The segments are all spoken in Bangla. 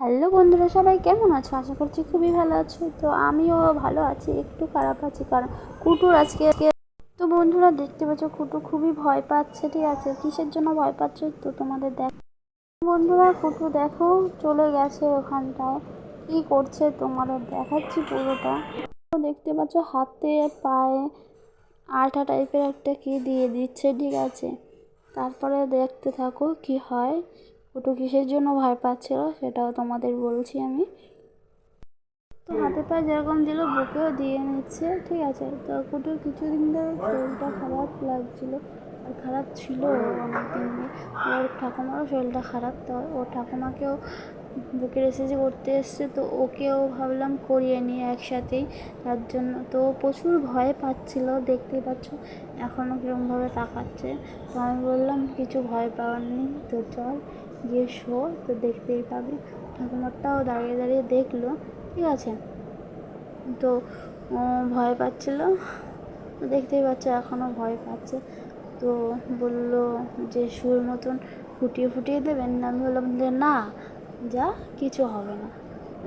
হ্যালো বন্ধুরা, সবাই কেমন আছো? আশা করছি খুবই ভালো আছো। তো আমিও ভালো আছি, একটু খারাপ আছি কারণ কুটুর আজকে তো বন্ধুরা দেখতে পাচ্ছ কুটু খুবই ভয় পাচ্ছে, ঠিক আছে? কিসের জন্য ভয় পাচ্ছে তো তোমাদের দেখ বন্ধুরা কুটু দেখো, চলে গেছে ওখানটায়। কি করছে তোমাদের দেখাচ্ছি পুরোটা। দেখতে পাচ্ছ, হাতে, পায়ে, আঠা টাইপের একটা কি দিয়ে দিচ্ছে, ঠিক আছে? তারপরে দেখতে থাকো কি হয়। কুটু কিসের জন্য ভয় পাচ্ছিল সেটাও তোমাদের বলছি আমি। তো হাতে পায়ে যেরকম দিল, বুকেও দিয়ে নিচ্ছে, ঠিক আছে। তো কুটুর কিছুদিন ধরে শরীরটা খারাপ লাগছিল, আর খারাপ ছিল অনেক দিন ওর ঠাকুমারও শরীরটা খারাপ, তো ওর ঠাকুমাকেও বুকের এসেছে করতে এসছে, তো ওকেও ভাবলাম করিয়ে নিয়ে একসাথেই। তার জন্য তো প্রচুর ভয় পাচ্ছিল, দেখতেই পাচ্ছ এখনও কীরকমভাবে তাকাচ্ছে। তো আমি বললাম, কিছু ভয় পাওয়ার নেই, তো চল। গিয়ে শো তো দেখতেই পাবি। ঠাকুমারটাও দাঁড়িয়ে দাঁড়িয়ে দেখল, ঠিক আছে? তো ভয় পাচ্ছিল দেখতেই পাচ্ছ এখনও ভয় পাচ্ছে। তো বলল যে, সুর মতন ফুটিয়ে ফুটিয়ে দেবেন আমি বললাম যে না, যা, কিছু হবে না।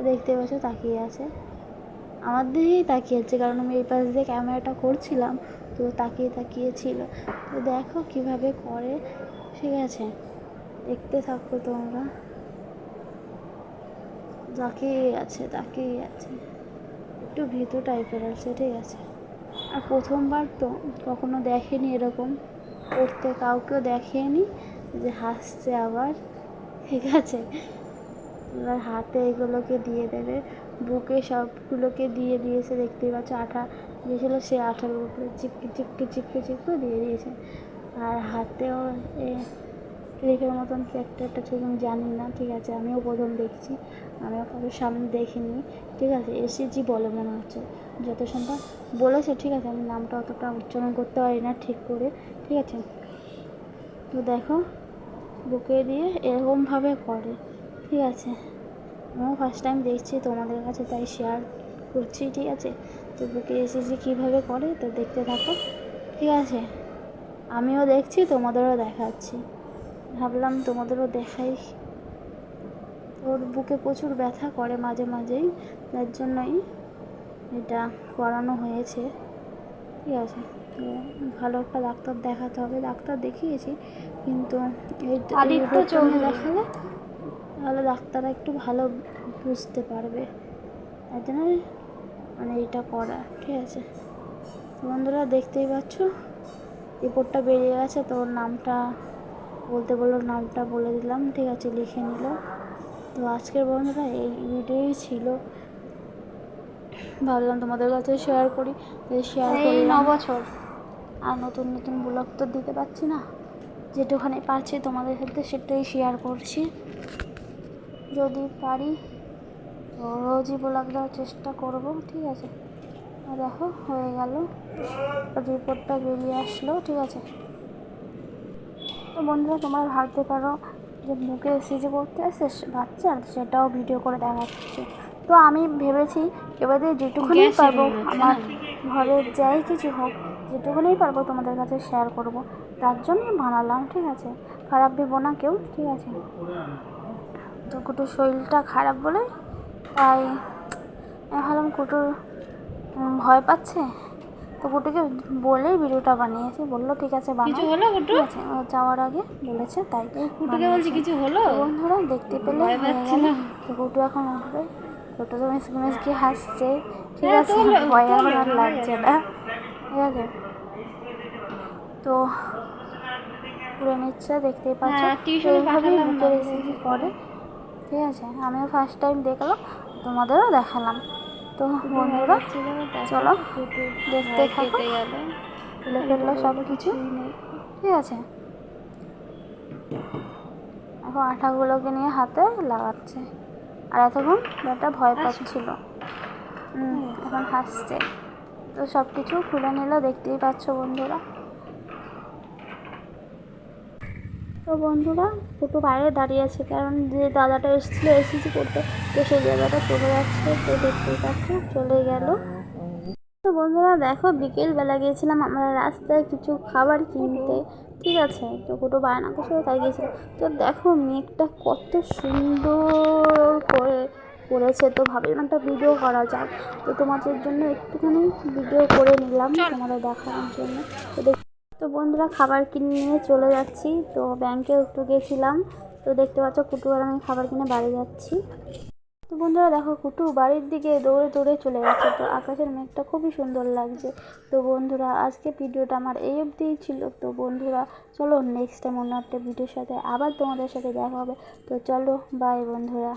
দেখতে পাচ্ছ তাকিয়ে আছে। আমার দিকেই তাকিয়ে আছে, কারণ আমি এই পাশ দিয়ে ক্যামেরাটা করছিলাম, তো তাকিয়ে তাকিয়ে ছিল। তো দেখো কীভাবে করে, ঠিক আছে? দেখতে থাকো তোমরা। তাকিয়ে আছে তাকিয়ে আছে। একটু ভীতু টাইপের আছে, ঠিক আছে? আর প্রথমবার তো কখনো দেখেনি এরকম। করতে কাউকেও দেখেনি যে হাসছে আবার, ঠিক আছে? এবার হাতে এগুলোকে দিয়ে দেবে। বুকে সবগুলোকে দিয়ে দিয়েছে, দেখতেই পাচ্ছ, আঠা দিয়েছিলো সে আঠার উপরে চিপকে চিপকে চিপকে চিপকে দিয়ে দিয়েছে। আর হাতেও ক্লিপের মতন কি একটা একটা ঠিক আমি জানি না, ঠিক আছে, আমিও প্রথম দেখছি, আমিও কারোর সামনে দেখিনি, ঠিক আছে এসেছি বলে মনে হচ্ছে, যত সম্ভব বলেছে, ঠিক আছে, আমি নামটা অতটা উচ্চারণ করতে পারি না ঠিক করে, ঠিক আছে, তো দেখো, বুকে দিয়ে এরকমভাবে করে, ঠিক আছে, আমিও ফার্স্ট টাইম দেখছি তোমাদের কাছে, তাই শেয়ার করছি, ঠিক আছে, তো বুকে এসেছি কীভাবে করে, তো দেখতে থাকো, ঠিক আছে, আমিও দেখছি, তোমাদেরও দেখাচ্ছি। ভাবলাম তোমাদেরও দেখাই। ওর বুকে প্রচুর ব্যথা করে মাঝে মাঝেই যার জন্যই এটা করানো হয়েছে। ঠিক আছে তো ভালো একটা ডাক্তার দেখাতে হবে। ডাক্তার দেখিয়েছি কিন্তু। দেখালে তাহলে ডাক্তাররা একটু ভালো বুঝতে পারবে। তার জন্য মানে এটা করা ঠিক আছে। বন্ধুরা দেখতেই পাচ্ছ রিপোর্টটা বেরিয়ে গেছে তো ওর নামটা বলতে বলল নামটা বলে দিলাম ঠিক আছে লিখে নিল। তো আজকের বন্ধুরা এই ভিডিওই ছিল। ভাবলাম তোমাদের কাছে শেয়ার করি। শেয়ার করি ন বছর আর নতুন নতুন ব্লগ তো দিতে পারছি না। যেটুখানি পারছি তোমাদের সাথে সেটাই শেয়ার করছি। যদি পারি তো রোজই ব্লগ দেওয়ার চেষ্টা করব ঠিক আছে। দেখো হয়ে গেল। রিপোর্টটা বেরিয়ে আসলো ঠিক আছে। তো বন্ধুরা তোমরা ভাবতে পারো যে মুখে সিজে করতে আসে বাচ্চার সেটাও ভিডিও করে দেখাচ্ছে। তো আমি ভেবেছি এবারে যেটুকুনি পারব আমার? ঘরে যাই কিছু হোক যেটুকুনি পারব তোমাদের কাছে শেয়ার করব। তার জন্য বানালাম ঠিক আছে? খারাপ ভেবো না কেউ ঠিক আছে? তো কুটুর শরীরটা খারাপ বলে তাই ভাবলাম কুটুর ভয় পাচ্ছে? তো কুটুকে বলেই ভিডিওটা বানিয়েছি বলল ঠিক আছে কিছু হলো গুটু ঠিক আছে যাওয়ার আগে বলেছে তাই কুটুকে বলছি কিছু হলো? বন্ধুরা দেখতে পেলে পাচ্ছে কুটু এখন উঠবে। কুটু তো মিস মিস কি হাসছে। ঠিক হ্যাঁ, আছে তোলো, ভয় আমার আর লাগছে না। ঠিক আছে। তো পুরো নিচ্ছে দেখতেই পাচ্ছ। হ্যাঁ, টিউশনে এইভাবেই বুকের। রেসিপি করে ঠিক আছে আমিও ফার্স্ট টাইম দেখলাম তোমাদেরও দেখালাম। তো বন্ধুরা, চলো দেখতে থাকো। তুলে ফেলল সব কিছু ঠিক আছে। এখন আঠাগুলোকে নিয়ে হাতে লাগাচ্ছে। আর এতক্ষণ ব্যাটা ভয় পাচ্ছিল। এখন হাসছে। তো সব কিছু খুলে নিল, দেখতেই পাচ্ছ বন্ধুরা। তো বন্ধুরা একটু বাইরে দাঁড়িয়ে আছে কারণ যে দাদাটা এসেছিল এসেছি করতে তো সেই জায়গাটা চলে যাচ্ছে তো দেখতেই পাচ্ছ চলে গেল। তো বন্ধুরা দেখো বিকেলবেলা গিয়েছিলাম আমরা রাস্তায় কিছু খাবার কিনতে ঠিক আছে? তো কোটো বায়না করছিল তাই গিয়েছিলাম। তো দেখো মেঘটা কত সুন্দর করে বলেছে তো ভাবলাম একটা ভিডিও করা যাক। তো তোমাদের জন্য একটুখানি ভিডিও করে নিলাম তোমাদের দেখানোর জন্য। তো দেখ তো বন্ধুরা খাবার কিনে নিয়ে চলে যাচ্ছি। তো ব্যাংকেও একটু গেছিলাম। তো দেখতে পাচ্ছ কুটু আর আমি খাবার কিনে বাড়ি যাচ্ছি। তো বন্ধুরা দেখো, কুটু বাড়ির দিকে দৌড়ে দৌড়ে চলে গেছে। তো আকাশের মেঘটা খুবই সুন্দর লাগছে। তো বন্ধুরা, আজকে ভিডিওটা আমার এই অবধিই ছিল। তো বন্ধুরা, চলো নেক্সট টাইম অন্য একটা ভিডিওর সাথে আবার তোমাদের সাথে দেখা হবে। তো চলো বাই বন্ধুরা।